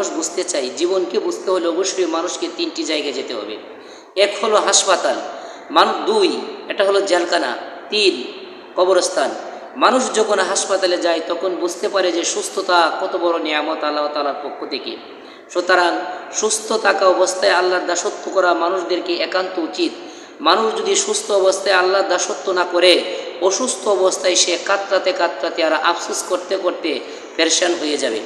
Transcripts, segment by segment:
মানুষ বুঝতে চাই জীবনকে বুঝতে হলে অবশ্যই মানুষকে তিনটি জায়গায় যেতে হবে। এক হলো হাসপাতাল, মান দুই, এটা হলো জেলখানা, তিন, কবরস্থান। মানুষ যখন হাসপাতালে যায়, তখন বুঝতে পারে যে সুস্থতা কত বড় নিয়ামত আল্লাহ তালার পক্ষ থেকে। সুতরাং সুস্থ থাকা অবস্থায় আল্লাহর দাসত্ব করা মানুষদেরকে একান্ত উচিত। মানুষ যদি সুস্থ অবস্থায় আল্লাহর দাসত্ব না করে, অসুস্থ অবস্থায় সে কাতরাতে কাতরাতে আর আফসোস করতে করতে পেরেশান হয়ে যাবে।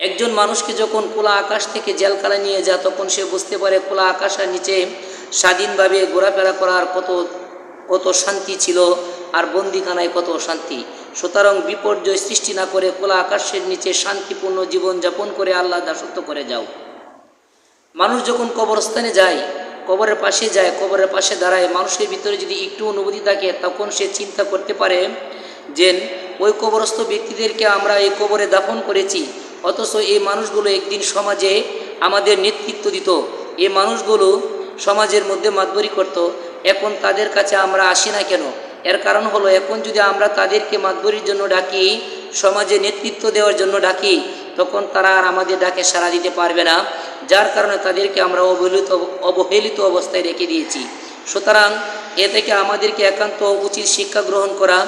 একজন মানুষকে যখন খোলা আকাশ থেকে জেলখানা নিয়ে যায়, তখন সে বুঝতে পারে খোলা আকাশের নিচে স্বাধীনভাবে ঘোরাফেরা করার কত কত শান্তি ছিল আর বন্দিখানায় কত শান্তি। সুতরাং বিপর্যয় সৃষ্টি না করে খোলা আকাশের নিচে শান্তিপূর্ণ জীবন যাপন করে আল্লাহ দাসত্ব করে যাও। মানুষ যখন কবরস্থানে যায়, কবরের পাশে যায়, কবরের পাশে দাঁড়ায়, মানুষের ভিতরে যদি একটু অনুভূতি থাকে, তখন সে চিন্তা করতে পারে যে, ওই কবরস্থ ব্যক্তিদেরকে আমরা এই কবরে দাফন করেছি। অথচ এই মানুষগুলো একদিন সমাজে আমাদের নেতৃত্ব দিত। এই মানুষগুলো সমাজের মধ্যে মাতবরি করত। এখন তাদের কাছে আমরা আসি না কেন? এর কারণ হলো, এখন যদি আমরা তাদেরকে মাতবরির জন্য ডাকি, সমাজে নেতৃত্ব দেওয়ার জন্য ডাকি, তখন তারা আর আমাদের ডাকে সাড়া দিতে পারবে না। যার কারণে তাদেরকে আমরা অবহেলিত অবহেলিত অবস্থায় রেখে দিয়েছি। সুতরাং এ থেকে আমাদেরকে একান্ত উচিত শিক্ষা গ্রহণ করা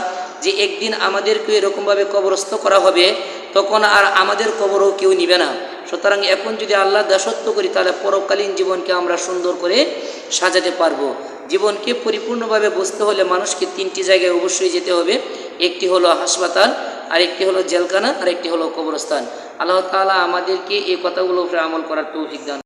যে একদিন আমাদেরকে এরকমভাবে কবরস্থ করা হবে তখন আর আমাদের কবরও কেউ নিবে না। সুতরাং এখন যদি আল্লাহ দাসত্ব করি, তাহলে পরকালীন জীবনকে আমরা সুন্দর করে সাজাতে পারব। জীবনকে পরিপূর্ণভাবে বুঝতে হলে মানুষকে তিনটি জায়গায় অবশ্যই যেতে হবে। একটি হলো হাসপাতাল, আরেকটি হলো জেলখানা, আরেকটি হলো কবরস্থান। আল্লাহ তালা আমাদেরকে এই কথাগুলো উপরে আমল করার তৌফিক দান